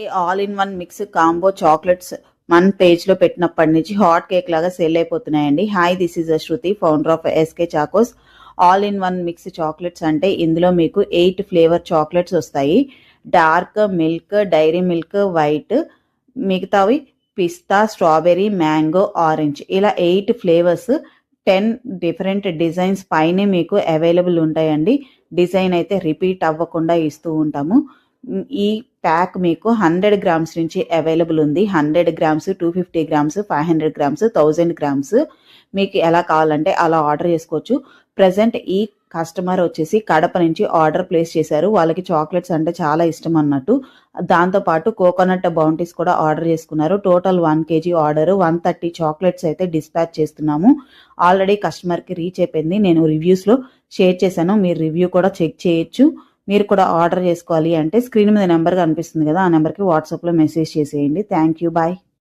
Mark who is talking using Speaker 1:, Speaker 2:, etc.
Speaker 1: ఈ all in one mix combo chocolates మన పేజ్లో పెట్టినప్పటి నుంచి హాట్ కేక్ లాగా sale అయిపోతున్నాయండి. Hi this is Shruti founder of S K chocos all in one mix chocolates అంటే ఇందులో మీకు ఎయిట్ ఫ్లేవర్ చాక్లెట్స్ వస్తాయి. Dark milk Dairy Milk white మిగతావి పిస్తా స్ట్రాబెర్రీ మ్యాంగో ఆరెంజ్. ఇలా eight flavours ten different designs పైనే మీకు available ఉంటాయండి. డిజైన్ అయితే రిపీట్ అవ్వకుండా ఇస్తూ ఉంటాము. ఈ ప్యాక్ మీకు హండ్రెడ్ గ్రామ్స్ నుంచి అవైలబుల్ ఉంది. Hundred grams two fifty grams five hundred grams thousand grams మీకు ఎలా కావాలంటే అలా ఆర్డర్ చేసుకోవచ్చు. ప్రజెంట్ ఈ కస్టమర్ వచ్చేసి కడప నుంచి ఆర్డర్ ప్లేస్ చేశారు. వాళ్ళకి చాక్లెట్స్ అంటే చాలా ఇష్టం అన్నట్టు. దాంతోపాటు కోకోనట్ బౌంటీస్ కూడా ఆర్డర్ చేసుకున్నారు. Total one KG order one thirty chocolates అయితే డిస్పాచ్ చేస్తున్నాము. ఆల్రెడీ కస్టమర్కి రీచ్ అయిపోయింది. నేను రివ్యూస్లో షేర్ చేశాను. మీరు రివ్యూ కూడా చెక్ చేయొచ్చు. మీరు కూడా ఆర్డర్ చేసుకోవాలి అంటే స్క్రీన్ మీద నెంబర్ కనిపిస్తుంది కదా ఆ నెంబర్కి వాట్సాప్లో మెసేజ్ చేసేయండి. Thank you bye.